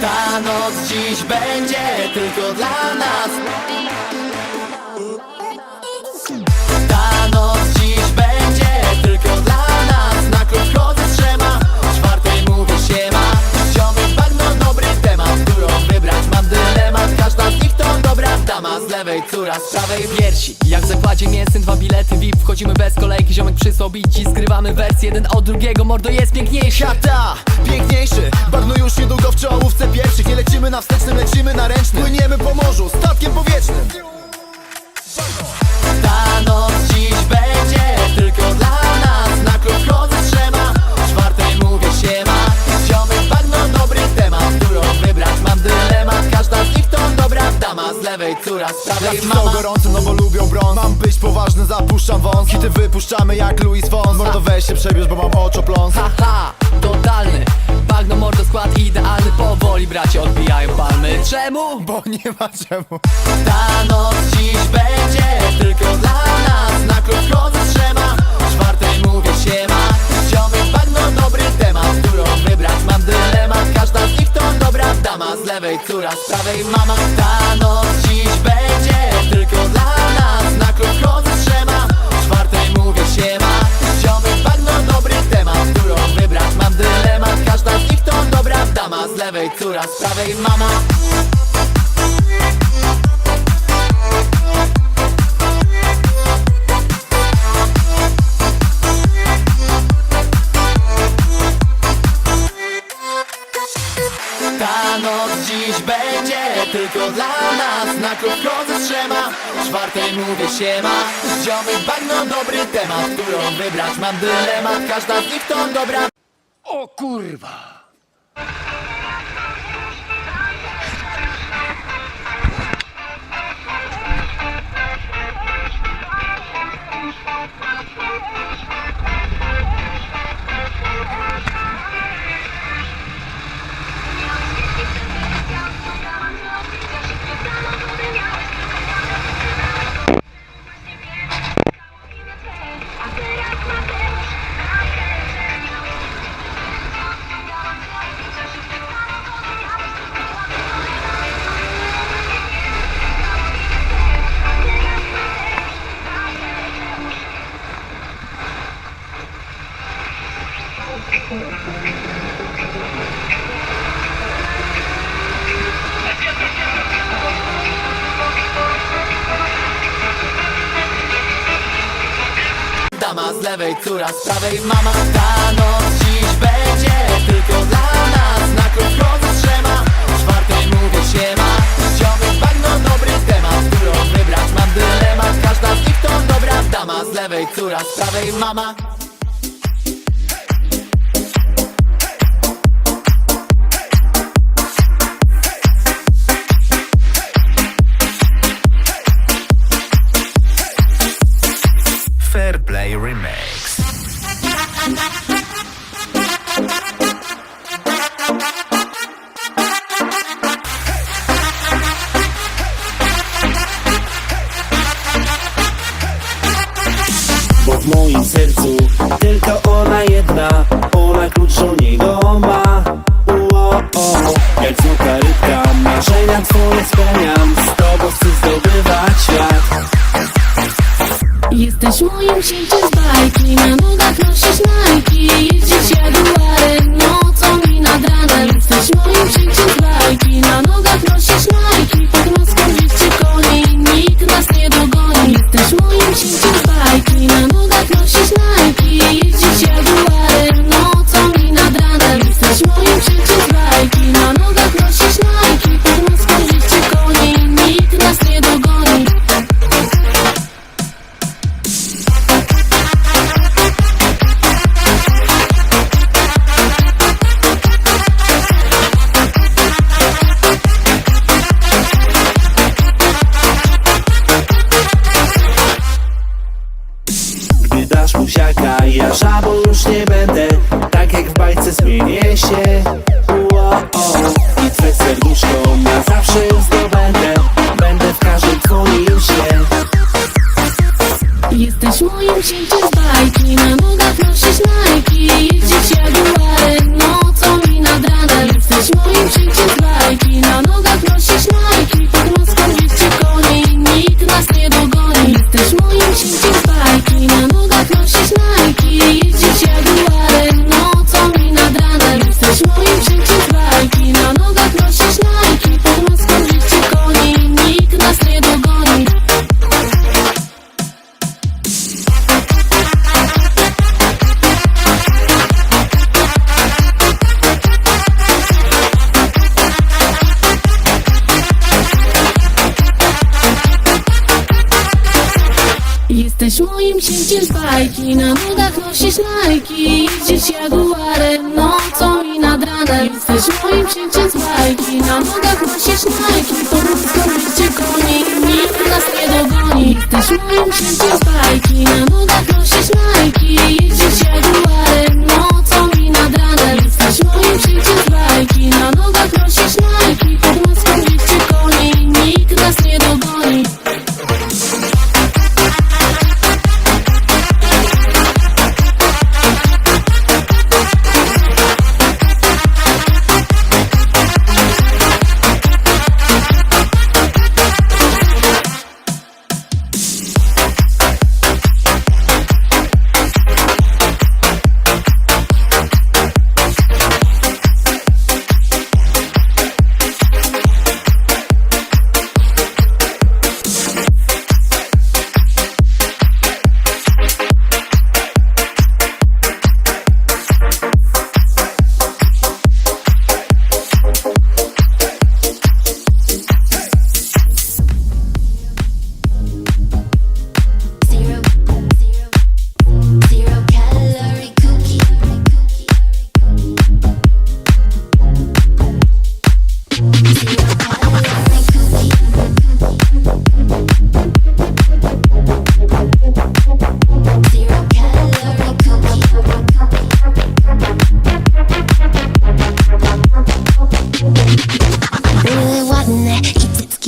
Ta noc dziś będzie tylko dla nas lewej córa, z prawej piersi. Jak w zakładzie mięsnym dwa bilety VIP Wchodzimy bez kolejki, ziomek przysłał bici Zgrywamy wersję jeden od drugiego Mordo jest piękniejszy. Kata, piękniejszy Bagno już niedługo w czołówce pierwszych. Nie lecimy na wstecznym, lecimy na ręcznym. Płyniemy po morzu, statkiem powietrznym. Ta noc się przebierz, bo mam oczopląs Haha, totalny. Bagno mordo skład idealny. Powoli bracie odbijają palmy. Czemu? Bo nie ma czemu. Ta noc dziś będzie tylko dla nas. Na klub chodzę z trzema. Czwartej mówię siema. Ziomek bagno dobry temat Którą wybrać mam dylemat. Każda z nich to dobra dama. Z lewej córa, z prawej mama. Ta noc dziś będzie tylko dla nas Każda z nich to dobra dama. Z lewej córa, z prawej mama. Ta noc dziś będzie tylko dla nas. Na klub chodzę z trzema. Czwartej mówię siema. Ziomek bagno dobry temat Którą wybrać mam dylemat. Każda z nich to dobra O kurwa Dama z lewej, córa z prawej. Mama, ta noc dziś będzie tylko dla nas. Na chodzę z trzema Czwartej mówię siema. Ziomek bagno dobry temat Którą wybrać. Mam dylemat Każda z nich to dobra dama. Z lewej, córa z prawej. Mama Jesteś moim księciem z bajki Na nogach nosisz najki Jeździsz jaguarem Nocą i nad ranem. Jesteś moim księciem z bajki Na nogach nosisz najki Pod maską liście koni Nikt nas nie dogoni. Jesteś moim księciem z bajki Na nogach nosisz najki bajki Na nogach nosisz najki Jeździsz jaguarem Nocą i nad ranem. Jesteś moim cięciem z bajki. Na nogach nosisz Pod maską życie koni Nikt nas nie dogoni. Jesteś moim cięciem z bajki. Na nogach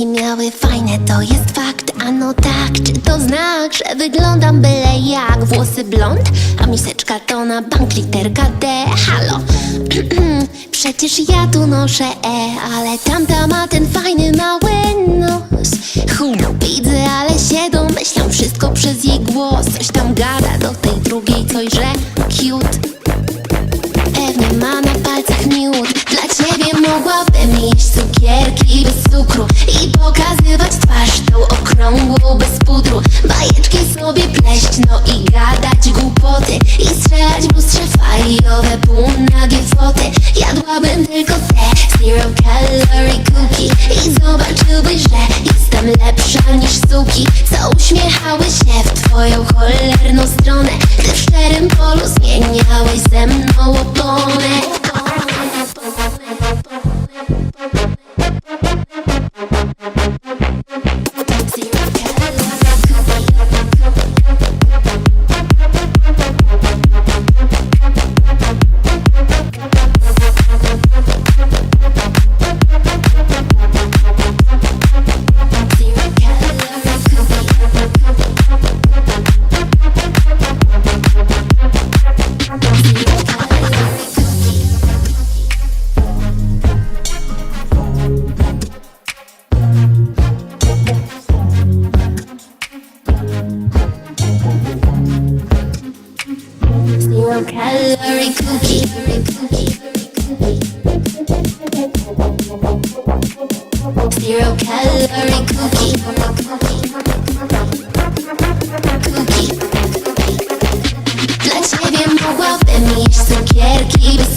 i cycki miały fajne, to jest fakt, ano tak Czy to znak, że wyglądam byle jak? Włosy blond, a miseczka to na bank literka D. Halo, przecież ja tu noszę E Ale tamta ma ten fajny mały nos. Hum, widzę, ale się domyślam Wszystko przez jej głos. Coś tam gada no i gadać głupoty I strzelać w lustrze fajowe półnagie foty. Jadłabym tylko te zero calorie cookie. I zobaczyłbyś, że jestem lepsza niż suki. Co uśmiechały się w twoją cholerną stronę Gdy w szczerym polu zmieniałeś ze mną oponę Zero calorie cookie. Zero calorie cookie. Cookie. Dla ciebie mogłabym jeść cukierki bez